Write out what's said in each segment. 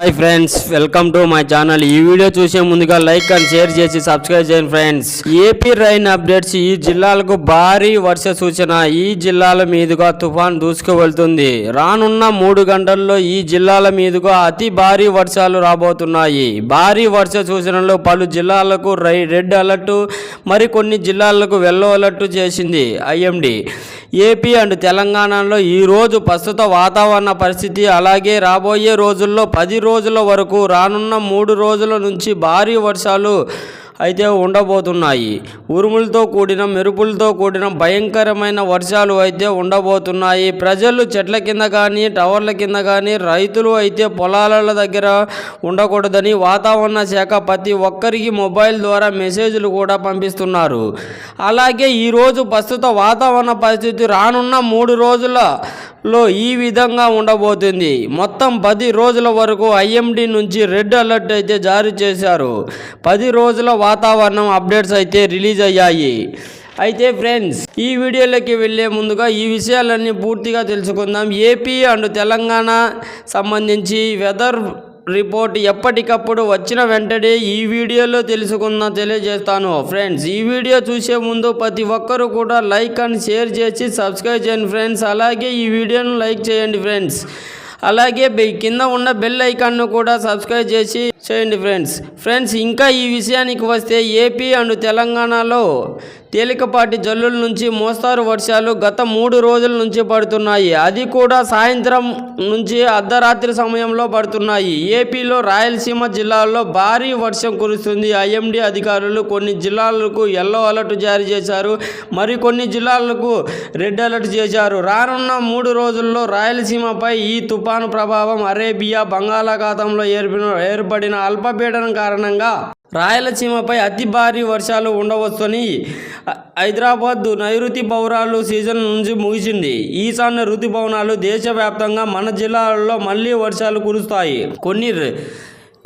Hi friends welcome to my channel ఈ video చూసే ముందుగా లైక్ అండ్ షేర్ చేసి సబ్స్క్రైబ్ చేయండి ఫ్రెండ్స్ ఏపీ రైన్ అప్డేట్స్ ఈ జిల్లాలకు భారీ వర్ష సూచన. ఈ జిల్లాల మీదుగా తుఫాన్ దూసుకు వెళ్తుంది రానున్న మూడు గంటల్లో ఈ జిల్లాల మీదుగా అతి భారీ వర్షాలు రాబోతున్నాయి. భారీ వర్ష సూచనలో పలు జిల్లాలకు రెడ్ అలర్ట్ మరికొన్ని జిల్లాలకు వెల్లో అలర్ట్ చేసింది ఐఎండి ఏపీ అండ్ తెలంగాణలో ఈ రోజు ప్రస్తుత వాతావరణ పరిస్థితి అలాగే రాబోయే రోజుల్లో పది రోజుల వరకు రానున్న మూడు రోజుల నుంచి భారీ వర్షాలు అయితే ఉండబోతున్నాయి. ఉరుములతో కూడిన మెరుపులతో కూడిన భయంకరమైన వర్షాలు అయితే ఉండబోతున్నాయి. ప్రజలు చెట్ల కింద కానీ టవర్ల కింద కానీ రైతులు అయితే పొలాల దగ్గర ఉండకూడదని వాతావరణ శాఖ ప్రతి ఒక్కరికి మొబైల్ ద్వారా మెసేజ్లు కూడా పంపిస్తున్నారు. అలాగే ఈరోజు ప్రస్తుత వాతావరణ పరిస్థితి రానున్న మూడు రోజుల లో ఈ విధంగా ఉండబోతుంది. మొత్తం పది రోజుల వరకు ఐఎండి నుంచి రెడ్ అలర్ట్ అయితే జారీ చేశారు. పది రోజుల వాతావరణం అప్డేట్స్ అయితే రిలీజ్ అయ్యాయి. అయితే ఫ్రెండ్స్ ఈ వీడియోలోకి వెళ్ళే ముందుగా ఈ విషయాలన్నీ పూర్తిగా తెలుసుకుందాం. ఏపీ అండ్ తెలంగాణ సంబంధించి వెదర్ రిపోర్ట్ ఎప్పటికప్పుడు వచ్చిన వెంటనే ఈ వీడియోలో తెలుసుకున్న తెలియజేస్తాను. ఫ్రెండ్స్ ఈ వీడియో చూసే ముందు ప్రతి ఒక్కరూ కూడా లైక్ అండ్ షేర్ చేసి సబ్స్క్రైబ్ చేయండి ఫ్రెండ్స్ అలాగే ఈ వీడియోను లైక్ చేయండి ఫ్రెండ్స్ అలాగే బె- కింద ఉన్న బెల్ ఐకాన్ను కూడా సబ్స్క్రైబ్ చేసి చేయండి ఫ్రెండ్స్ ఫ్రెండ్స్ ఇంకా ఈ విషయానికి వస్తే ఏపీ అండ్ తెలంగాణలో తేలికపాటి జల్లుల నుంచి మోస్తారు వర్షాలు గత మూడు రోజుల నుంచి పడుతున్నాయి. అది కూడా సాయంత్రం నుంచి అర్ధరాత్రి సమయంలో పడుతున్నాయి. ఏపీలో రాయలసీమ జిల్లాల్లో భారీ వర్షం కురుస్తుంది. ఐఎండీ అధికారులు కొన్ని జిల్లాలకు ఎల్లో అలర్ట్ జారీ చేశారు. మరికొన్ని జిల్లాలకు రెడ్ అలర్ట్ చేశారు. రానున్న మూడు రోజుల్లో రాయలసీమపై ఈ తుఫాను ప్రభావం అరేబియా బంగాళాఖాతంలో ఏర్పడిన ఏర్పడిన అల్పపీడనం కారణంగా రాయలసీమపై అతి భారీ వర్షాలు ఉండవచ్చని హైదరాబాద్ నైరుతి పౌరాలు సీజన్ నుంచి ముగిసింది. ఈశాన్య ఋతుపవనాలు దేశవ్యాప్తంగా మన జిల్లాలలో మళ్ళీ వర్షాలు కురుస్తాయి. కొన్ని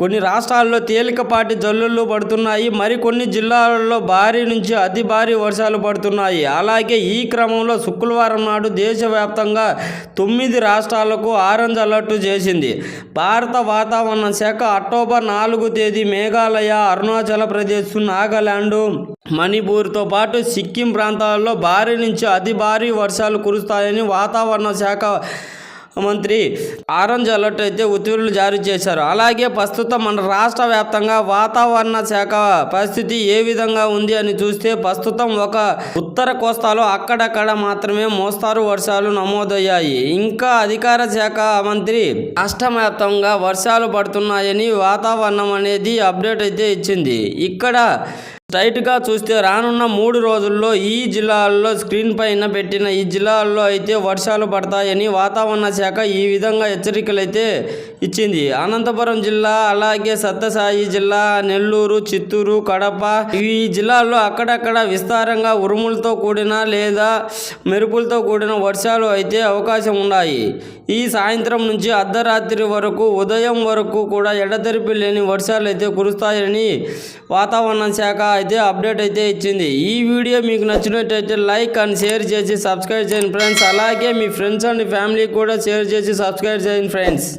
కొన్ని రాష్ట్రాల్లో తేలికపాటి జల్లులు పడుతున్నాయి మరికొన్ని జిల్లాలలో భారీ నుంచి అతి భారీ వర్షాలు పడుతున్నాయి. అలాగే ఈ క్రమంలో శుక్రవారం నాడు దేశవ్యాప్తంగా తొమ్మిది రాష్ట్రాలకు ఆరెంజ్ అలర్ట్ చేసింది. భారత వాతావరణ శాఖ అక్టోబర్ నాలుగు తేదీ మేఘాలయ అరుణాచల్ ప్రదేశ్ నాగాలాండ్ మణిపూర్తో పాటు సిక్కిం ప్రాంతాల్లో భారీ నుంచి అతి భారీ వర్షాలు కురుస్తాయని వాతావరణ శాఖ మంత్రి ఆరెంజ్ అలర్ట్ అయితే ఉత్తర్వులు జారీ చేశారు. అలాగే ప్రస్తుతం మన రాష్ట్ర వ్యాప్తంగా వాతావరణ శాఖ పరిస్థితి ఏ విధంగా ఉంది అని చూస్తే ప్రస్తుతం ఒక ఉత్తర కోస్తాలో అక్కడక్కడ మాత్రమే మోస్తారు వర్షాలు నమోదయ్యాయి. ఇంకా అధికార శాఖ మంత్రి రాష్ట్ర వ్యాప్తంగా వర్షాలు పడుతున్నాయని వాతావరణం అనేది అప్డేట్ అయితే ఇచ్చింది. ఇక్కడ స్ట్రైట్గా చూస్తే రానున్న మూడు రోజుల్లో ఈ జిల్లాల్లో స్క్రీన్ పైన పెట్టిన ఈ జిల్లాల్లో అయితే వర్షాలు పడతాయని వాతావరణ శాఖ ఈ విధంగా హెచ్చరికలైతే ఇచ్చింది. అనంతపురం జిల్లా అలాగే సత్యసాయి జిల్లా నెల్లూరు చిత్తూరు కడప ఈ జిల్లాల్లో అక్కడక్కడ విస్తారంగా ఉరుములతో కూడిన లేదా మెరుపులతో కూడిన వర్షాలు అయితే అవకాశం ఉన్నాయి. ఈ సాయంత్రం నుంచి అర్ధరాత్రి వరకు ఉదయం వరకు కూడా ఎడతెరిపి లేని వర్షాలు అయితే కురుస్తాయని వాతావరణ శాఖ అయితే అప్డేట్ అయితే ఇచ్చింది. ఈ వీడియో మీకు నచ్చినట్టయితే లైక్ అండ్ షేర్ చేసి సబ్స్క్రైబ్ చేయండి ఫ్రెండ్స్ అలాగే మీ ఫ్రెండ్స్ అండ్ ఫ్యామిలీ కూడా షేర్ చేసి సబ్స్క్రైబ్ చేయండి ఫ్రెండ్స్